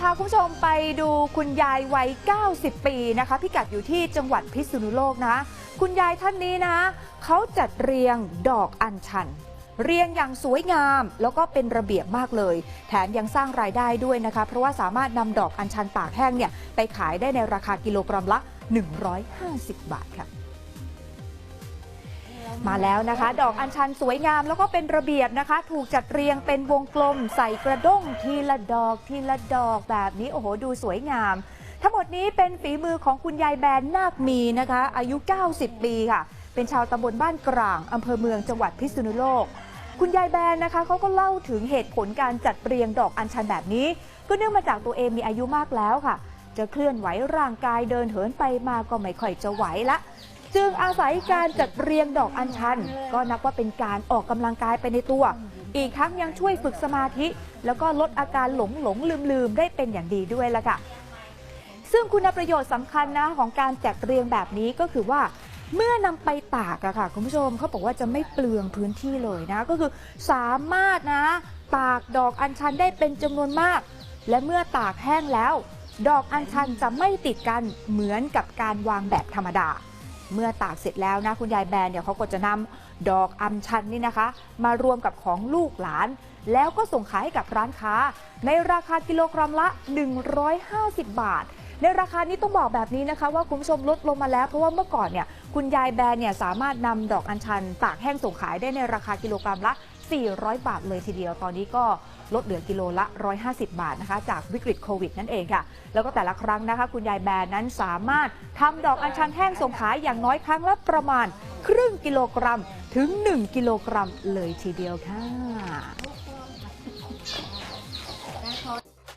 พาคุณผู้ชมไปดูคุณยายวัย 90 ปีนะคะ พิกัดอยู่ที่จังหวัดพิษณุโลกนะ คุณยายท่านนี้นะ เขาจัดเรียงดอกอัญชัน เรียงอย่างสวยงาม แล้วก็เป็นระเบียบมากเลย แถมยังสร้างรายได้ด้วยนะคะ เพราะว่าสามารถนำดอกอัญชันตากแห้งเนี่ยไปขายได้ในราคากิโลกรัมละ 150 บาทค่ะ มาแล้วนะคะ ดอกอัญชันสวยงามแล้วก็เป็นระเบียบนะคะ ถูกจัดเรียงเป็นวงกลม ใส่กระด้งทีละดอกทีละดอกแบบนี้โอ้โหดูสวยงาม ทั้งหมดนี้เป็นฝีมือของคุณยายแบนนาคมีนะคะ อายุ 90 ปีค่ะ เป็นชาวตำบลบ้านกลางอำเภอเมืองจังหวัดพิษณุโลก คุณยายแบนนะคะเขาก็เล่าถึงเหตุผลการจัดเรียงดอกอัญชันแบบนี้ ก็เนื่องมาจากตัวเองมีอายุมากแล้วค่ะ จะเคลื่อนไหวร่างกายเดินเหินไปมาก็ไม่ค่อยจะไหวละ จึงอาศัยการจัดเรียงดอกอัญชัน ก็นับว่าเป็นการออกกำลังกายไปในตัว อีกทั้งยังช่วยฝึกสมาธิ แล้วก็ลดอาการหลงหลงลืมลืมได้เป็นอย่างดีด้วยละค่ะ ซึ่งคุณประโยชน์สำคัญนะของการจัดเรียงแบบนี้ก็คือว่าเมื่อนำไปตากอะค่ะคุณผู้ชมเขาบอกว่าจะไม่เปลืองพื้นที่เลยนะ ก็คือสามารถนะ ตากดอกอัญชันได้เป็นจำนวนมาก และเมื่อตากแห้งแล้ว ดอกอัญชันจะไม่ติดกันเหมือนกับการวางแบบธรรมดา เมื่อตากเสร็จแล้วนะคุณยายแบนเนี่ยเขาก็จะนำดอกอัญชันนี่นะคะ มารวมกับของลูกหลาน แล้วก็ส่งขายให้กับร้านค้า ในราคากิโลกรัมละ 150 บาท ในราคานี้ต้องบอกแบบนี้นะคะ ว่าคุณผู้ชมลดลงมาแล้ว เพราะว่าเมื่อก่อนเนี่ยคุณยายแบนเนี่ยสามารถนำดอกอัญชันตากแห้งส่งขายได้ในราคากิโลกรัมละ 400 บาทเลยทีเดียว ตอนนี้ก็ลดเหลือกิโลละ 150 บาทนะคะ จากวิกฤตโควิดนั่นเองค่ะ แล้วก็แต่ละครั้งนะคะ คุณยายแบนนั้นสามารถทำดอกอัญชันแห้งส่งขายอย่างน้อยครั้งละประมาณครึ่งกิโลกรัมถึง 1 กิโลกรัมเลยทีเดียวค่ะ